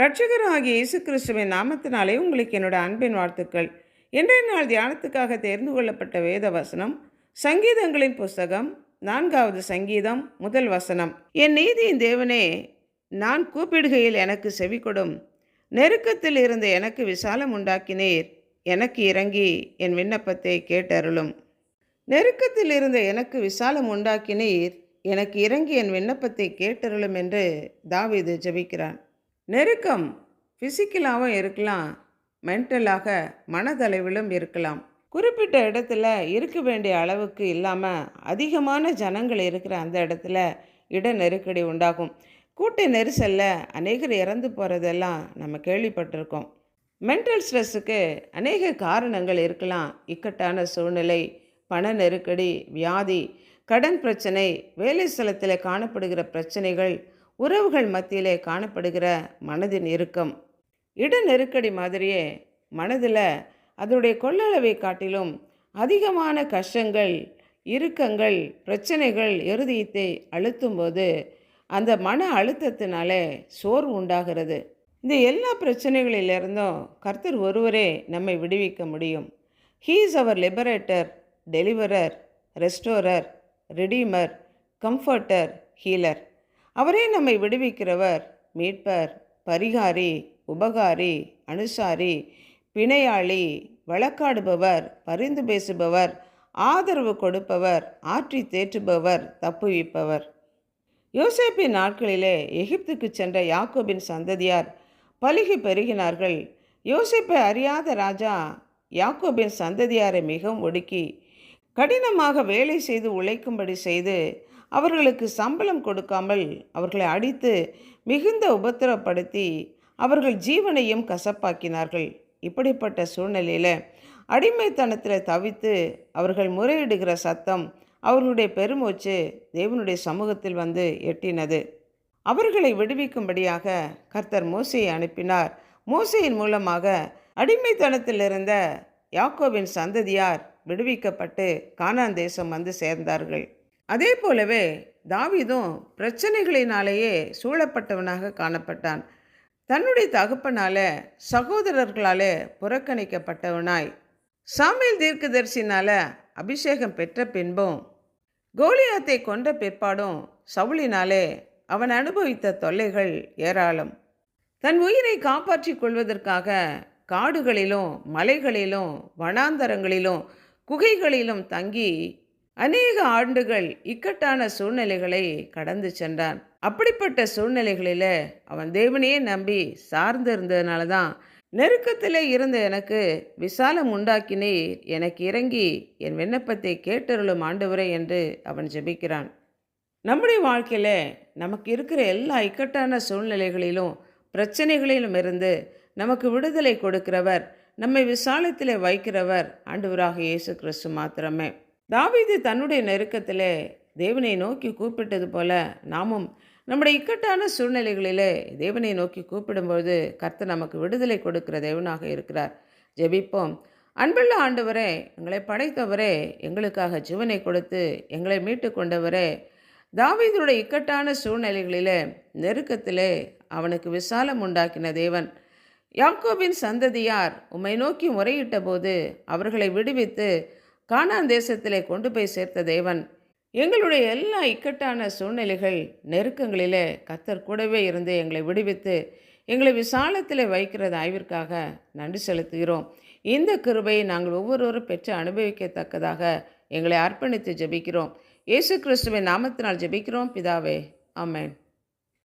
ரட்சகராகிய இயேசு கிறிஸ்துவின் நாமத்தினாலே உங்களுக்கு என்னோட அன்பின் வாழ்த்துக்கள். இன்றைய நாள் தியானத்துக்காக தேர்ந்து கொள்ளப்பட்ட வேத வசனம் சங்கீதங்களின் புஸ்தகம் நான்காவது சங்கீதம் முதல் வசனம். என் நீதியின் தேவனே நான் கூப்பிடுகையில் எனக்கு செவிக்கொடும் நெருக்கத்தில் இருந்த எனக்கு விசாலம் உண்டாக்கினீர். எனக்கு இறங்கி என் விண்ணப்பத்தை கேட்டருளும். நெருக்கத்தில் இருந்த எனக்கு விசாலம் உண்டாக்கினீர். எனக்கு இறங்கி என் விண்ணப்பத்தை கேட்டருளும் என்று தாவிது ஜெபிக்கிறான். நெருக்கம் ஃபிசிக்கலாகவும் இருக்கலாம் மென்டலாக மனதளவிலும் இருக்கலாம். குறிப்பிட்ட இடத்துல இருக்க வேண்டிய அளவுக்கு இல்லாமல் அதிகமான ஜனங்கள் இருக்கிற அந்த இடத்துல இட நெருக்கடி உண்டாகும். கூட்ட நெரிசலில் அநேகர் இறந்து போகிறதெல்லாம் நம்ம கேள்விப்பட்டிருக்கோம். மென்டல் ஸ்ட்ரெஸ்ஸுக்கு அநேக காரணங்கள் இருக்கலாம். இக்கட்டான சூழ்நிலை பண நெருக்கடி வியாதி கடன் பிரச்சனை வேலை ஸ்தலத்தில் காணப்படுகிற பிரச்சனைகள் உறவுகள் மத்தியிலே காணப்படுகிற மனதின் இறுக்கம். இட நெருக்கடி மாதிரியே மனதில் அதனுடைய கொள்ளளவை காட்டிலும் அதிகமான கஷ்டங்கள் இறுக்கங்கள் பிரச்சனைகள் இருதயத்தை அழுத்தும்போது அந்த மன அழுத்தத்தினாலே சோர்வு உண்டாகிறது. இந்த எல்லா பிரச்சனைகளிலிருந்தும் கர்த்தர் ஒருவரே நம்மை விடுவிக்க முடியும். He is our liberator deliverer restorer redeemer comforter healer அவரே நம்மை விடுவிக்கிறவர். மீட்பர் பரிகாரி உபகாரி அனுசாரி பிணையாளி வழக்காடுபவர் பரிந்து பேசுபவர் ஆதரவு கொடுப்பவர் ஆற்றி தேற்றுபவர் தப்புவிப்பவர். யோசேப்பின் நாட்களிலே எகிப்துக்கு சென்ற யாக்கோபின் சந்ததியார் பலுகி பெருகினார்கள். யோசேப்பை அறியாத ராஜா யாக்கோபின் சந்ததியாரை மிகவும் ஒடுக்கி கடினமாக வேலை செய்து உழைக்கும்படி செய்து அவர்களுக்கு சம்பளம் கொடுக்காமல் அவர்களை அடித்து மிகுந்த உபத்திரப்படுத்தி அவர்கள் ஜீவனையும் கசப்பாக்கினார்கள். இப்படிப்பட்ட சூழ்நிலையில் அடிமைத்தனத்தில் தவித்து அவர்கள் முறையிடுகிற சத்தம் அவர்களுடைய பெருமூச்சு தேவனுடைய சமூகத்தில் வந்து எட்டினது. அவர்களை விடுவிக்கும்படியாக கர்த்தர் மோசையை அனுப்பினார். மோசையின் மூலமாக அடிமைத்தனத்தில் இருந்த யாக்கோவின் சந்ததியார் விடுவிக்கப்பட்டு கானான் தேசம் வந்து சேர்ந்தார்கள். அதே போலவே தாவிதும் பிரச்சனைகளினாலேயே சூழப்பட்டவனாக காணப்பட்டான். தன்னுடைய தகப்பனால சகோதரர்களாலே புறக்கணிக்கப்பட்டவனாய். சாமியல் தீர்க்கதரிசினால் அபிஷேகம் பெற்ற பின்பும் கோலியாத்தை கொண்ட பிற்பாடும் சவுளினாலே அவன் அனுபவித்த தொல்லைகள் ஏராளம். தன் உயிரை காப்பாற்றிக் கொள்வதற்காக காடுகளிலும் மலைகளிலும் வனாந்தரங்களிலும் குகைகளிலும் தங்கி அநேக ஆண்டுகள் இக்கட்டான சூழ்நிலைகளை கடந்து சென்றான். அப்படிப்பட்ட சூழ்நிலைகளில் அவன் தேவனையே நம்பி சார்ந்து இருந்ததுனால தான் நெருக்கத்தில் இருந்த எனக்கு விசாலம் உண்டாக்கினீர். எனக்கு இறங்கி என் விண்ணப்பத்தை கேட்டருளும் ஆண்டவரே என்று அவன் ஜெபிக்கிறான். நம்முடைய வாழ்க்கையில் நமக்கு இருக்கிற எல்லா இக்கட்டான சூழ்நிலைகளிலும் பிரச்சனைகளிலும் இருந்து நமக்கு விடுதலை கொடுக்கிறவர் நம்மை விசாலத்தில் வைக்கிறவர் ஆண்டவராக இயேசு கிறிஸ்து மாத்திரமே. தாவீது தன்னுடைய நெருக்கத்திலே தேவனை நோக்கி கூப்பிட்டது போல நாமும் நம்முடைய இக்கட்டான சூழ்நிலைகளிலே தேவனை நோக்கி கூப்பிடும்போது கர்த்தர் நமக்கு விடுதலை கொடுக்கிற தேவனாக இருக்கிறார். ஜெபிப்போம். அன்புள்ள ஆண்டவரே எங்களை படைத்தவரே எங்களுக்காக ஜீவனை கொடுத்து எங்களை மீட்டு கொண்டவரே தாவீதுடைய இக்கட்டான சூழ்நிலைகளிலே நெருக்கத்திலே அவனுக்கு விசாலம் உண்டாக்கின தேவன். யாக்கோபின் சந்ததியார் உம்மை நோக்கி முறையிட்ட போது அவர்களை விடுவித்து கானான் தேசத்திலே கொண்டு போய் சேர்த்த தேவன். எங்களுடைய எல்லா இக்கட்டான சூழ்நிலைகள் நெருக்கங்களிலே கத்தர் கூடவே இருந்து எங்களை விடுவித்து எங்களை விசாலத்தில் வைக்கிறது ஆய்விற்காக நன்றி செலுத்துகிறோம். இந்த கிருபையை நாங்கள் ஒவ்வொருவரும் பெற்று அனுபவிக்கத்தக்கதாக எங்களை அர்ப்பணித்து ஜெபிக்கிறோம். இயேசு கிறிஸ்துவின் நாமத்தினால் ஜெபிக்கிறோம். பிதாவே ஆமேன்.